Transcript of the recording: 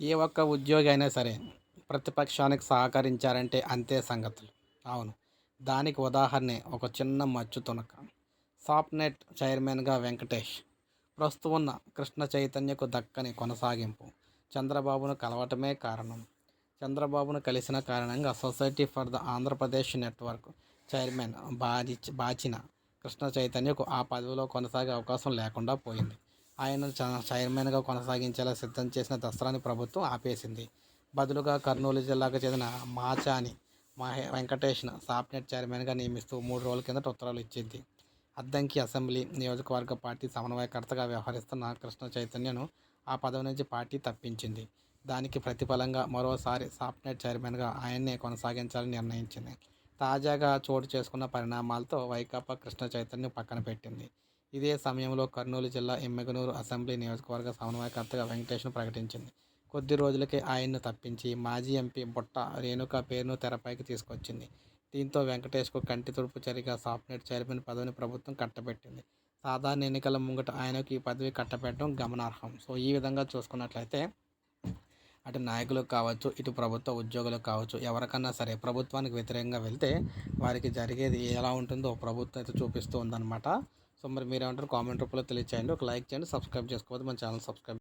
ఏ ఒక్క ఉద్యోగి అయినా సరే ప్రతిపక్షానికి సహకరించారంటే అంతే సంగతులు. అవును. దానికి ఉదాహరణే ఒక చిన్న మచ్చు తునక. సాప్నెట్ చైర్మన్గా వెంకటేష్. ప్రస్తుతం ఉన్న కృష్ణ చైతన్యకు దక్కని కొనసాగింపు. చంద్రబాబును కలవటమే కారణం. చంద్రబాబును కలిసిన కారణంగా society for the Andhra Pradesh network chairman బాచి బాచిన కృష్ణ చైతన్యకు ఆ పదవిలో కొనసాగే అవకాశం లేకుండా పోయింది. ఆయన చ- చైర్మన్గా కొనసాగించేలా సిద్ధం చేసిన దసరాని ప్రభుత్వం ఆపేసింది. బదులుగా కర్నూలు జిల్లాకు చెందిన మాచాని మహే వెంకటేష్ను సాప్నెట్ చైర్మన్గా నియమిస్తూ మూడు రోజుల కిందట ఉత్తర్వులు ఇచ్చింది. అద్దంకి అసెంబ్లీ నియోజకవర్గ పార్టీ సమన్వయకర్తగా వ్యవహరిస్తున్న కృష్ణ చైతన్యను ఆ పదవి నుంచి పార్టీ తప్పించింది. దానికి ప్రతిఫలంగా మరోసారి సాప్నెట్ చైర్మన్గా ఆయన్నే కొనసాగించాలని నిర్ణయించింది. తాజాగా చోటు చేసుకున్న పరిణామాలతో వైకాపా కృష్ణ చైతన్యం పక్కన పెట్టింది. ఇదే సమయంలో కర్నూలు జిల్లా ఎమ్మెగనూరు అసెంబ్లీ నియోజకవర్గ సమన్వయకర్తగా వెంకటేష్ను ప్రకటించింది. కొద్ది రోజులకే ఆయన్ను తప్పించి మాజీ ఎంపీ బుట్ట రేణుక పేరును తెరపైకి తీసుకొచ్చింది. దీంతో వెంకటేష్కు కంటి తుడుపు చర్యగా సాఫ్ట్నెట్ చైర్మన్ పదవిని ప్రభుత్వం కట్టబెట్టింది. సాధారణ ఎన్నికల ముంగట ఆయనకు ఈ పదవి కట్టబెట్టడం గమనార్హం. సో ఈ విధంగా చూసుకున్నట్లయితే అటు నాయకులు కావచ్చు ఇటు ప్రభుత్వ ఉద్యోగులు కావచ్చు ఎవరికన్నా సరే ప్రభుత్వానికి వ్యతిరేకంగా వెళ్తే వారికి జరిగేది ఎలా ఉంటుందో ప్రభుత్వం అయితే చూపిస్తూ ఉందన్నమాట. సో మరి మీరేమంటారు కామెంట్ రూపంలో తెలియచేయండి. ఒక లైక్ చేయండి సబ్స్క్రైబ్ చేసుకోవద్దు. మన ఛానల్ సబ్స్క్రైబ్